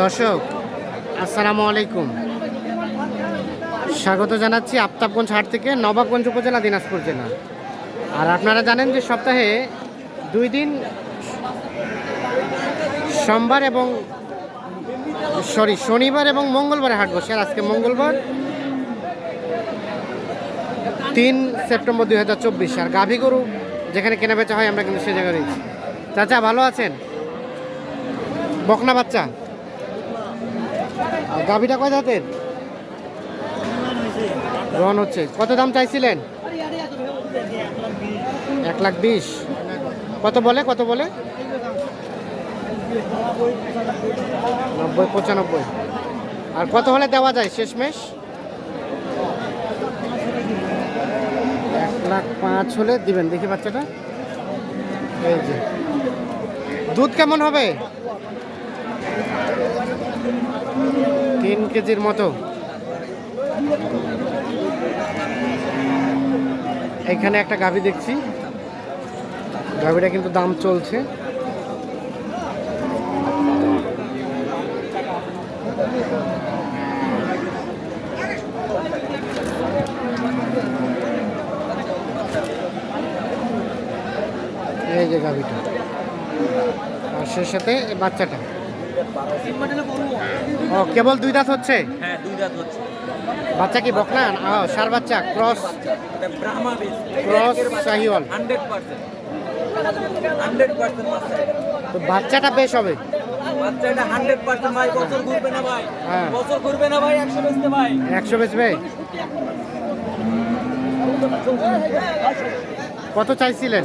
দর্শক, আসসালামু আলাইকুম। স্বাগত জানাচ্ছি আফতাবগঞ্জ হাট থেকে নবাবগঞ্জ উপজেলা দিনাজপুর জেলা। আর আপনারা জানেন যে সপ্তাহে দুই দিন সোমবার এবং, সরি, শনিবার এবং মঙ্গলবারে হাট বসে। আর আজকে মঙ্গলবার তিন সেপ্টেম্বর দুই হাজার চব্বিশ। আর গাভী গরু যেখানে কেনা বেচা হয় আমরা কিন্তু সে জায়গায় রয়েছি। চাচা, ভালো আছেন? বকনা বাচ্চা? গাভীটা কয় জাতের? রন হচ্ছে। কত দাম চাইছিলেন? এক লাখ বিশ। কত বলে? কত বলে? নব্বই, পঁচানব্বই। আর কত হলে দেওয়া যায় শেষমেশ? এক লাখ পাঁচ হলে দিবেন। দেখি বাচ্চাটা। এই যে। দুধ কেমন হবে? তিন কেজির মতো। এখানে একটা গাভী দেখছি। গাভীটা কিন্তু দাম চলছে। এই যে গাভীটা। আর সে সাথে বাচ্চাটা। ও কেবল দুই দাঁত হচ্ছে? হ্যাঁ দুই দাঁত হচ্ছে। বাচ্চা কি বকনা? ও সার বাচ্চা ক্রস? Cross hundred percent. বাচ্চা তো বাচ্চাটা বেশ হবে। বাচ্চা এটা হান্ড্রেড পার্সেন্ট ভাই বছর ঘুরবে না ভাই। হ্যাঁ। বছর ঘুরবে না ভাই একশো বেচতে ভাই। একশো বেচবে? কত চাইছিলেন?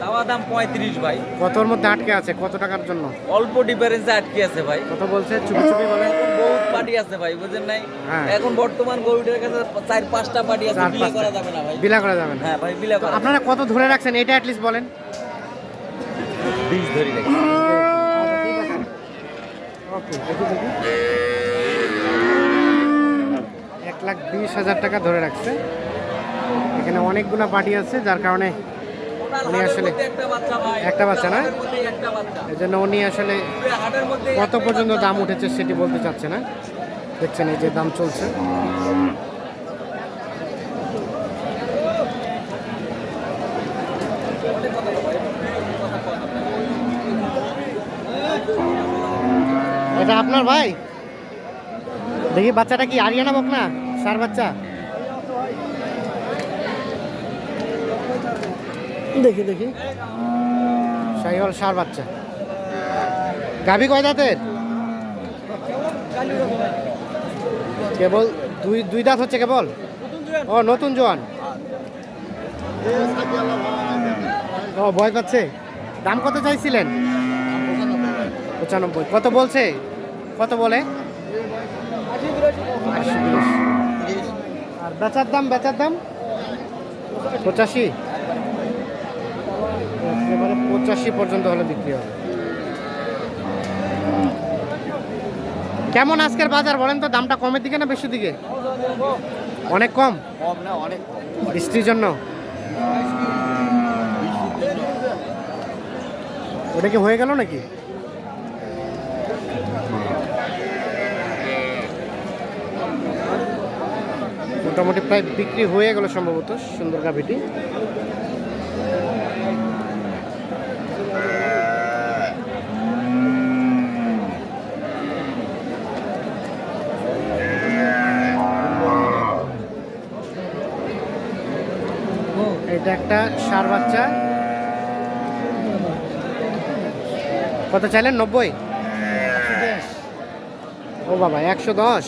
চাওয়া দাম পঁয়ত্রিশ ভাই। কতর মধ্যে আটকে আছে? কত টাকার জন্য? অল্প ডিফারেন্সে আটকে আছে ভাই। কত বলছে? চুপি চুপি বলে। বহুত পার্টি আছে ভাই বুঝেন নাই? হ্যাঁ। এখন বর্তমান গরুটার কাছে চার পাঁচটা পার্টি আছে পাঁচটা। করা যাবে না ভাই। বিলা করা যাবে না। হ্যাঁ ভাই বিলা করা আপনারা কত ধরে রাখছেন? এটা অ্যাটলিস্ট বলেন। বীজ ধরি রাখি ওকে দেখি দেখি এক লাখ বিশ হাজার টাকা ধরে রাখছে। এখানে অনেকগুলো পার্টি আছে, যার কারণে উনি আসলে একটা বাচ্চা না? এই জন্য উনি আসলে কত পর্যন্ত দাম উঠেছে সেটি বলতে চাচ্ছে না। দেখছেন এই যে দাম চলছে। এটা আপনার ভাই? দেখি বাচ্চাটা কি আরিয়ানা বক না সার বাচ্চা? দেখি দেখি। শাহিওয়াল সার বাচ্চা। গাভী কয় দাঁতের? কেবল দুই দুই দাঁত হচ্ছে কেবল? ও, নতুন জোয়ান। ও ভয় পাচ্ছে দাম কত চাইছিলেন? পঁচানব্বই। কত বলছে? কত বলে? আর বেচার দাম বেচার দাম? পঁচাশি। একেবারে পঁচাশি পর্যন্ত হলে বিক্রি হবে। কেমন আজকের বাজার বলেন তো? দামটা কমের দিকে না বেশি দিকে? অনেক কম? কম না অনেক বৃষ্টির জন্য? ওটা কি হয়ে গেল নাকি? মোটামুটি প্রায় বিক্রি হয়ে গেল সম্ভবত সুন্দর গাভিটি। একটা সার বাচ্চা। কত চাইলেন? নব্বই? ও বাবা, একশো দশ।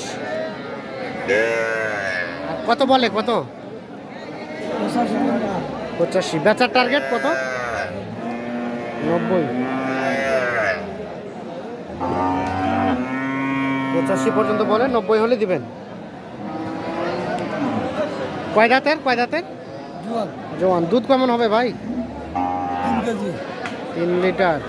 কত বলে, কত? পঁচাশি। বেচার টার্গেট কত? নব্বই। পঁচাশি পর্যন্ত বলে, নব্বই হলে দিবেন। কয় দাঁতের? কয় দাঁতের? জোয়ান দুধ কেমন হবে ভাই? তিন লিটার।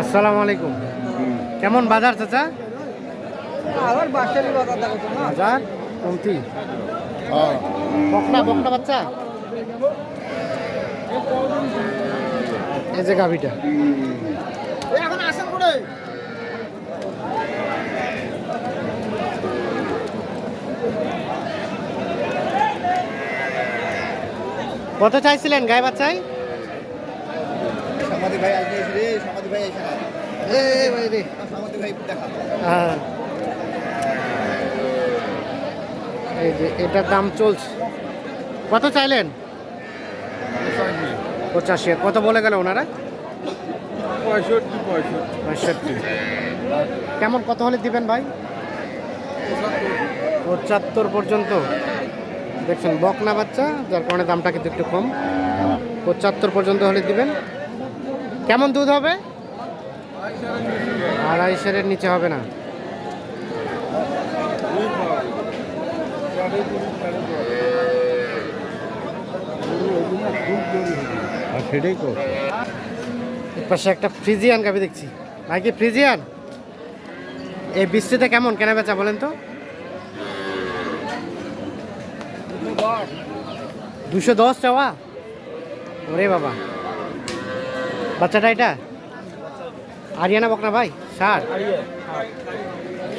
আসসালামু আলাইকুম। কেমন বাজার চাচা? আবার বাজার? কমতি। বকনা বকনা বাচ্চা? এই যে গাভিটা। এখন আসেন করে কত চাইছিলেন গায়ে বাচ্চাই? সমাধি ভাই আজকে রে সমাধি ভাই এসে না। ভাই রে সমাধি ভাই দেখা হ্যাঁ। এই যে এটার দাম চলছে। কত চাইলেন? পঁচাশি। কত বলে গেল ওনারা? পঁয়ষট্টি পঁয়ষট্টি। কেমন কত হলে দিবেন ভাই? পঁচাত্তর পর্যন্ত। দেখছেন বকনা বাচ্চা যার কারণে দামটা কিন্তু একটু কম। পঁচাত্তর পর্যন্ত হলে দিবেন। কেমন দুধ হবে? আড়াইশের নিচে হবে না। সেটাই তো এর পাশে একটা ফ্রিজিয়ান গাবি দেখছি। ভাই কি ফ্রিজিয়ান? এই বৃষ্টিতে কেমন? কেনা বেচা বলেন তো। দুশো দশ চাওয়া ওরে বাবা। বাচ্চাটা এটা? আরিয়ানা বকনা ভাই? ষাট?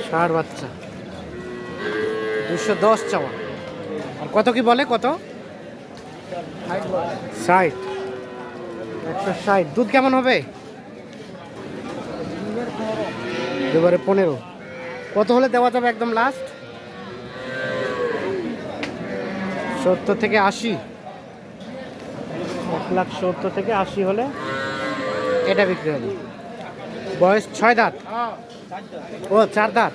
ষাট বাচ্চা। দুশো দশ চাওয়া আর কত কি বলে? কত? ষাট। একশো ষাট। দুধ কেমন হবে? দুবারে পনেরো। কত হলে দেওয়া যাবে একদম লাস্ট সত্তর থেকে আশি। এক লাখ সত্তর থেকে আশি হলে। এটা বিক্রি হবে। বয়স ছয় দাঁত। ও চার দাঁত।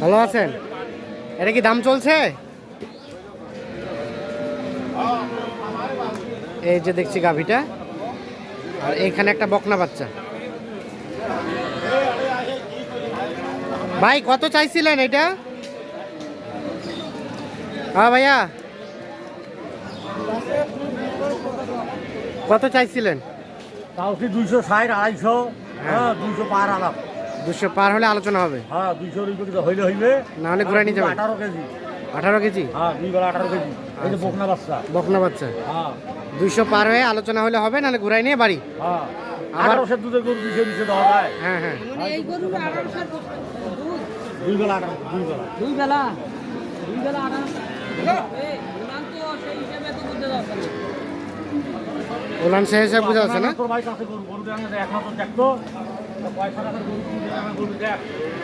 ভালো আছেন? এটা কি দাম চলছে? এই যে দেখছি গাভিটা। আর এইখানে একটা বকনা বাচ্চা। ভাই কত চাইছিলেন এটা? হ্যাঁ ভাইয়া। কত চাইছিলেন? কাউকে দুইশো ষাট আড়াইশো? হ্যাঁ। দুইশো পার আলাপ। দুশো পার হলে আলোচনা হবে। হ্যাঁ দুইশো হইলে হইবে না হলে ঘুরে নিয়ে যাবেন আঠারো কেজি। আঠারো কেজি? হ্যাঁ দুই বেলা আঠারো কেজি। এই যে। বকনা বাচ্চা। বকনা বাচ্চা। হ্যাঁ। দুইশো পার হয়ে আলোচনা হলে হবে নাহলে ঘুরাই নিয়ে বাড়ি। হ্যাঁ। আঠারোশো দুধের গরু দেওয়া যায়। হ্যাঁ হ্যাঁ। দুধ। দুই বেলা দুই বেলা। দুই বেলা। দুই বেলা আঠারোশো এই উনান তো সেই হিসেবে তো বুঝতে পারছে ওলান সে হিসাবে বোঝা যাচ্ছে না? তোর ভাই কাছে গরু গরু দেখ দেখতো তো পয়সা টাকার গরু দেখ, আমার গরু দেখ।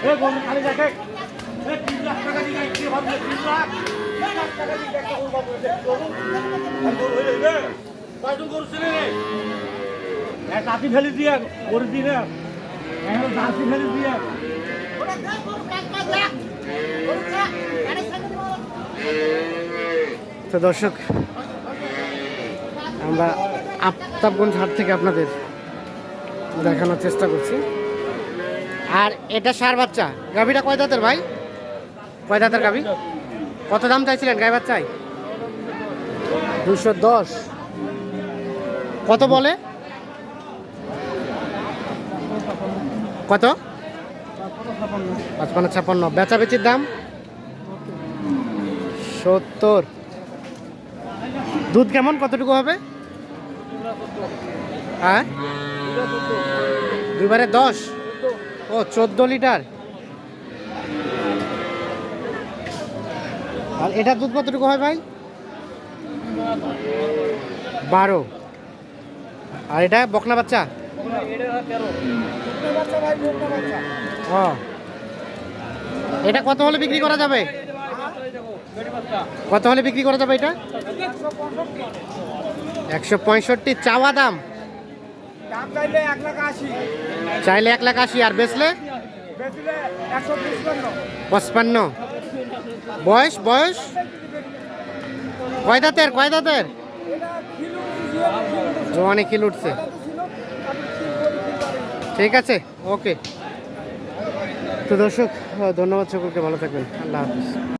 এ গরু খালি দেখে। টাকা দিয়ে ফেলে ফেলে দিয়ে তো দর্শক, আমরা আফতাবগঞ্জ হাট থেকে আপনাদের দেখানোর চেষ্টা করছি। আর এটা সার বাচ্চা। গাভিটা কয় দাঁতের ভাই? কয় দাঁতের গাভি? কত দাম চাইছিলেন গাই বাচ্চায়? দুশো দশ। কত বলে? কত? পাঁচপান্ন ছাপ্পান্ন। বেচা বেচির দাম? সত্তর। দুধ কেমন? কতটুকু হবে? হ্যাঁ? দুইবারে দশ। ও, চোদ্দ লিটার। আর এটার দুধ কতটুকু হয় ভাই? বারো। আর এটা বকনা বাচ্চা? ও। এটা কত হলে বিক্রি করা যাবে? কত হলে বিক্রি করা যাবে এটা? একশো পঁয়ষট্টি। চাওয়া দাম? চাইলে এক লাখ আশি। আর বেচলে? পঁচপান্ন। বয়স বয়স? কয় দাঁতের কয় দাঁতের? জোয়ানি কিল উঠছে। ঠিক আছে, ওকে। তো দর্শক, ধন্যবাদ সকলকে, ভালো থাকবেন। আল্লাহ হাফিজ।